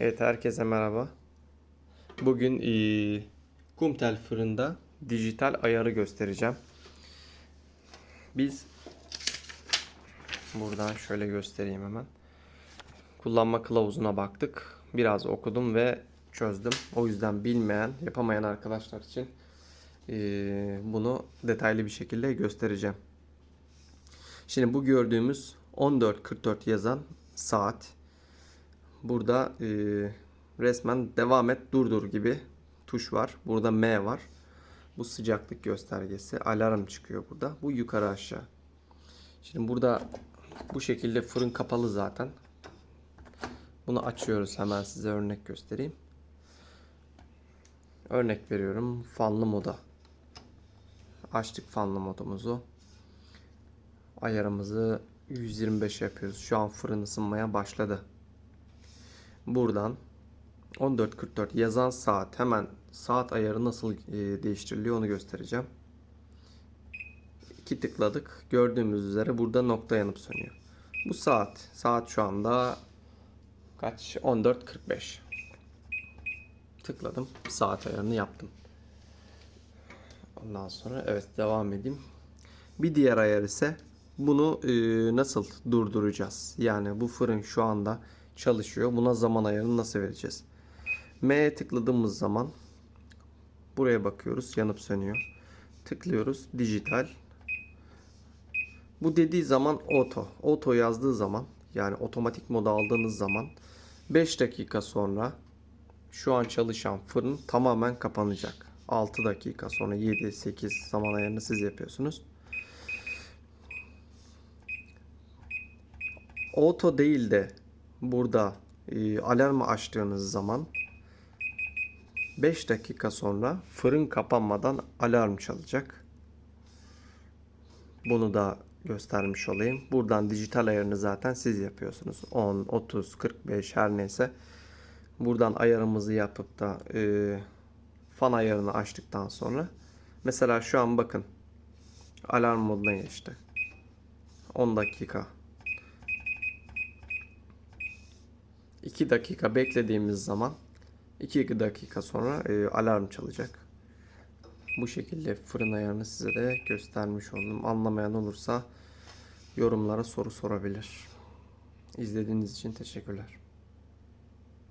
Evet herkese merhaba. Bugün eee, Kumtel fırında dijital ayarı göstereceğim. Biz buradan şöyle göstereyim hemen. Kullanma kılavuzuna baktık. Biraz okudum ve çözdüm. O yüzden bilmeyen, yapamayan arkadaşlar için eee, bunu detaylı bir şekilde göstereceğim. Şimdi bu gördüğümüz 14.44 yazan saat. Burada e, resmen devam et durdur gibi tuş var. Burada M var. Bu sıcaklık göstergesi. Alarm çıkıyor burada. Bu yukarı aşağı. Şimdi burada bu şekilde fırın kapalı zaten. Bunu açıyoruz. Hemen size örnek göstereyim. Örnek veriyorum. Fanlı moda. Açtık fanlı modumuzu. Ayarımızı 125 yapıyoruz. Şu an fırın ısınmaya başladı. Buradan 14.44 yazan saat hemen saat ayarı nasıl e, değiştiriliyor onu göstereceğim. İki tıkladık. Gördüğümüz üzere burada nokta yanıp sönüyor. Bu saat. Saat şu anda kaç? 14.45. Tıkladım. Saat ayarını yaptım. Ondan sonra evet devam edeyim. Bir diğer ayar ise bunu e, nasıl durduracağız? Yani bu fırın şu anda çalışıyor. Buna zaman ayarını nasıl vereceğiz? M'ye tıkladığımız zaman buraya bakıyoruz. Yanıp sönüyor. Tıklıyoruz. Dijital. Bu dediği zaman oto. Oto yazdığı zaman yani otomatik moda aldığınız zaman 5 dakika sonra şu an çalışan fırın tamamen kapanacak. 6 dakika sonra 7 8 zaman ayarını siz yapıyorsunuz. Auto değil de burada e, alarmı açtığınız zaman 5 dakika sonra fırın kapanmadan alarm çalacak. Bunu da göstermiş olayım. Buradan dijital ayarını zaten siz yapıyorsunuz. 10, 30, 45 her neyse. Buradan ayarımızı yapıp da e, fan ayarını açtıktan sonra mesela şu an bakın alarm moduna geçti. 10 dakika 2 dakika beklediğimiz zaman 2 dakika sonra e, alarm çalacak. Bu şekilde fırın ayarını size de göstermiş oldum. Anlamayan olursa yorumlara soru sorabilir. İzlediğiniz için teşekkürler.